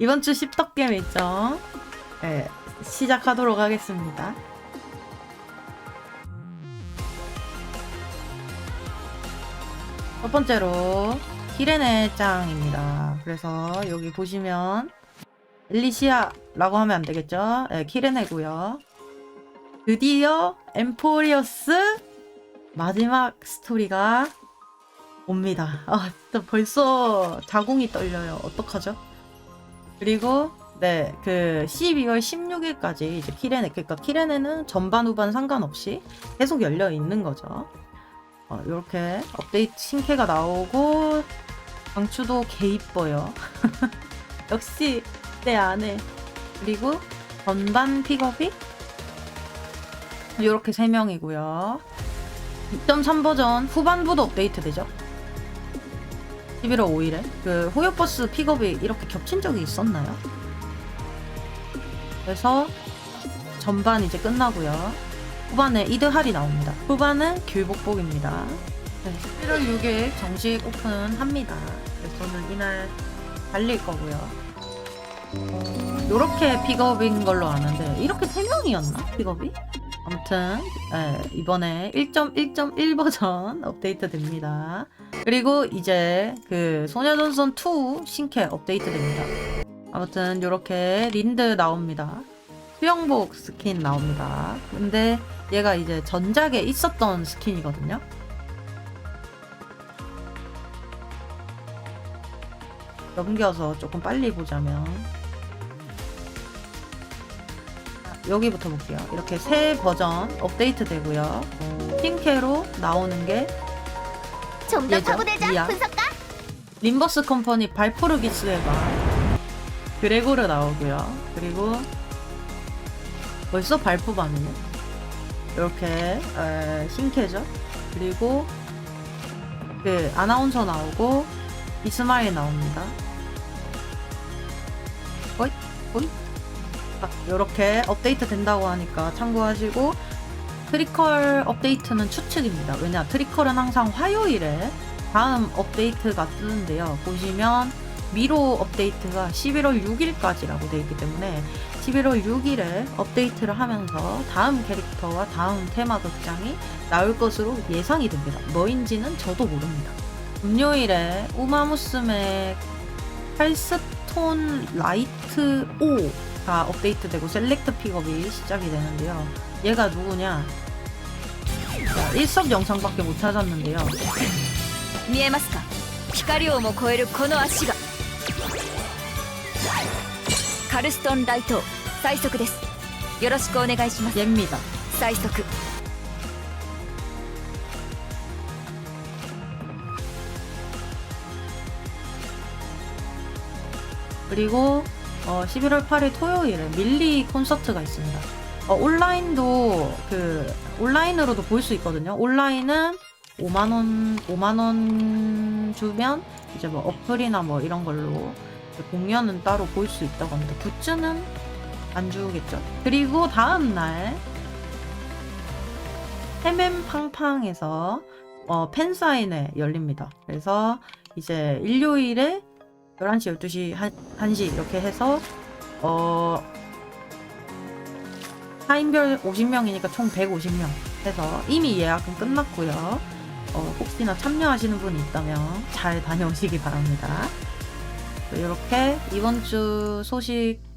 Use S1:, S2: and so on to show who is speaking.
S1: 이번 주 십덕겜 일정 네, 시작하도록 하겠습니다. 첫 번째로 키레네 짱입니다. 그래서 여기 보시면 엘리시아라고 하면 안 되겠죠? 네, 키레네고요. 드디어 엠포리어스 마지막 스토리가 옵니다. 아, 진짜 벌써 자궁이 떨려요. 어떡하죠? 그리고 네, 그 12월 16일까지 이제 키레네 그러니까 키레네는 전반 후반 상관없이 계속 열려 있는 거죠. 어, 이렇게 업데이트 신캐가 나오고 강추도 개 이뻐요. 역시 내 안에 그리고 전반 픽업이 이렇게 세 명이고요. 2.3 버전 후반부도 업데이트 되죠. 11월 5일에 그 호요버스 픽업이 이렇게 겹친 적이 있었나요? 그래서 전반 이제 끝나고요. 후반에 이드할이 나옵니다. 후반은 길복복입니다. 네, 11월 6일 정식 오픈합니다. 그래서 저는 이날 달릴 거고요. 어, 요렇게 픽업인 걸로 아는데 이렇게 3명이었나? 픽업이? 아무튼 예, 이번에 1.1.1 버전 업데이트 됩니다. 그리고 이제 그 소녀전선 2 신캐 업데이트 됩니다. 아무튼 요렇게 린드 나옵니다. 수영복 스킨 나옵니다. 근데 얘가 이제 전작에 있었던 스킨이거든요. 넘겨서 조금 빨리 보자면 여기부터 볼게요. 이렇게 새 버전 업데이트 되고요. 핑케로 나오는 게
S2: 좀더
S1: 예죠?
S2: 파고들자
S1: 이야.
S2: 분석가
S1: 림버스 컴퍼니 발포르기스의 방 그레고르 나오고요. 그리고 벌써 발포반이네. 이렇게 에, 신캐죠. 그리고 그 아나운서 나오고 이스마일 나옵니다. 어이? 어이? 이렇게 업데이트 된다고 하니까 참고하시고 트리컬 업데이트는 추측입니다. 왜냐 트리컬은 항상 화요일에 다음 업데이트가 뜨는데요. 보시면 미로 업데이트가 11월 6일까지라고 되어 있기 때문에 11월 6일에 업데이트를 하면서 다음 캐릭터와 다음 테마 극장이 나올 것으로 예상이 됩니다. 뭐인지는 저도 모릅니다. 금요일에 우마무스메 칼스톤 라이트 5 가 업데이트되고 셀렉트 픽업이 시작이 되는데요. 얘가 누구냐? 자, 일섭 영상밖에 못 찾았는데요.
S2: 見えますか光をも超えるこの足がカルストンライト最速ですよろしくお願いします
S1: 얘입니다.
S2: 最速
S1: 그리고 어, 11월 8일 토요일에 밀리 콘서트가 있습니다. 어, 온라인도 그 온라인으로도 볼 수 있거든요. 온라인은 5만 원 5만 원 주면 이제 뭐 어플이나 뭐 이런 걸로 공연은 따로 볼 수 있다고 합니다. 굿즈는 안 주겠죠. 그리고 다음 날 헤맨팡팡에서 어, 팬사인회 열립니다. 그래서 이제 일요일에 11시, 12시, 1, 시 이렇게 해서 어 사인별 50명이니까 총 150명 해서 이미 예약은 끝났고요. 어, 혹시나 참여하시는 분이 있다면 잘 다녀오시기 바랍니다. 이렇게 이번 주 소식